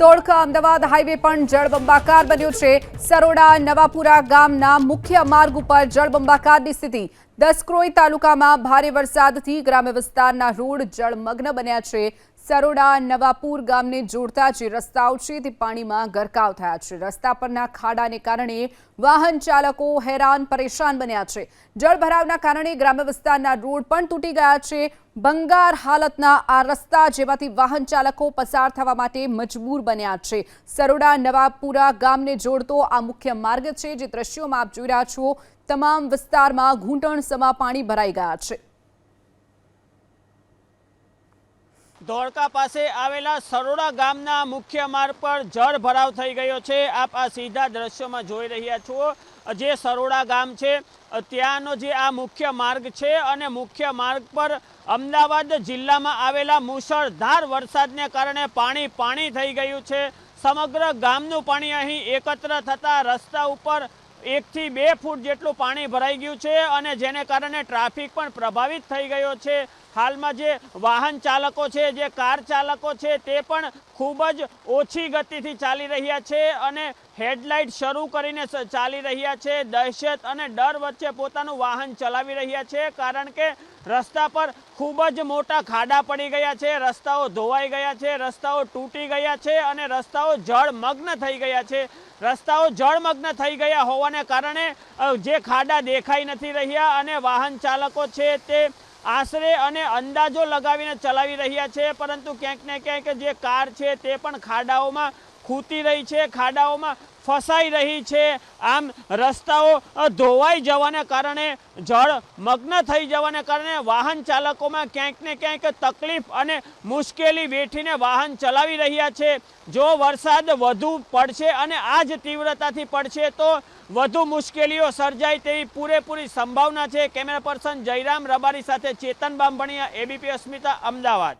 Dholka Ahmedabad highway પણ જળબંબાકાર બન્યો છે. સરોડા નવાપુરા ગામના મુખ્ય માર્ગ ઉપર જળબંબાકારની સ્થિતિ. દસક્રોઈ તાલુકામાં ભારે વરસાદથી ગ્રામ્ય વિસ્તારના રોડ જળમગ્ન બન્યા છે. સરોડા નવાપુર ગામને જોડતા જે રસ્તાઓ છે તે પાણીમાં ગરકાવ થયા છે. રસ્તા પરના ખાડાને કારણે વાહન ચાલકો હેરાન પરેશાન બન્યા છે. જળભરાવના કારણે ગ્રામ્ય વિસ્તારના રોડ પણ તૂટી ગયા છે. બંગાર હાલતના આ રસ્તા જેમાંથી વાહન ચાલકો પસાર થવા માટે મજબૂર બન્યા છે. સરોડા નવાપુરા ગામને જોડતો આ મુખ્ય માર્ગ છે. જે દ્રશ્યોમાં આપ જોઈ રહ્યા છો, તમામ વિસ્તારમાં ઘૂંટણ સમા પાણી ભરાઈ ગયા છે. ધોળકા પાસે આવેલા સરોડા ગામના મુખ્ય માર્ગ પર જળ ભરાવ થઈ ગયો છે. આપ આ સીધા દ્રશ્યોમાં જોઈ રહ્યા છો, જે સરોડા ગામ છે. ત્યાંનો જે આ મુખ્ય માર્ગ છે અને મુખ્ય માર્ગ પર અમદાવાદ જિલ્લામાં આવેલા મુશળધાર વરસાદને કારણે પાણી પાણી થઈ ગયું છે. સમગ્ર ગામનું પાણી અહીં એકત્ર થતાં રસ્તા ઉપર એકથી બે ફૂટ જેટલું પાણી ભરાઈ ગયું છે અને જેને કારણે ટ્રાફિક પણ પ્રભાવિત થઈ ગયો છે. હાલમાં જે વાહન ચાલકો છે, જે કાર ચાલકો છે, તે પણ ખૂબ જ ઓછી ગતિથી ચાલી રહ્યા છે અને હેડલાઇટ શરૂ કરીને ચાલી રહ્યા છે. દહેશત અને ડર વચ્ચે પોતાનું વાહન ચલાવી રહ્યા છે કારણ કે રસ્તા પર ખૂબ જ મોટા ખાડા પડી ગયા છે, રસ્તાઓ ધોવાઈ ગયા છે, રસ્તાઓ તૂટી ગયા છે અને રસ્તાઓ જળમગ્ન થઈ ગયા છે. રસ્તાઓ જળમગ્ન થઈ ગયા હોવાને કારણે જે ખાડા દેખાઈ નથી રહ્યા અને વાહન ચાલકો છે તે આશરે અને અંદાજો લગાવીને ચલાવી રહ્યા છે, પરંતુ ક્યાંક ને ક્યાંક જે કાર છે તે પણ ખાડાઓમાં ખૂતી રહી છે, ખાડાઓમાં ફસાઈ રહી છે. આમ રસ્તાઓ ધોવાઈ જવાને કારણે, જળ મગ્ન થઈ જવાને કારણે વાહન ચાલકોમાં ક્યાંક ને ક્યાંક તકલીફ અને મુશ્કેલી વેઠીને વાહન ચલાવી રહ્યા છે. જો વરસાદ વધુ પડશે અને આ જ તીવ્રતાથી પડશે, તો વધુ મુશ્કેલીઓ સર્જાય તેવી પૂરેપૂરી સંભાવના છે. કેમેરા પર્સન જયરામ રબારી સાથે ચેતન બામણીયા એબીપી અસ્મિતા, અમદાવાદ.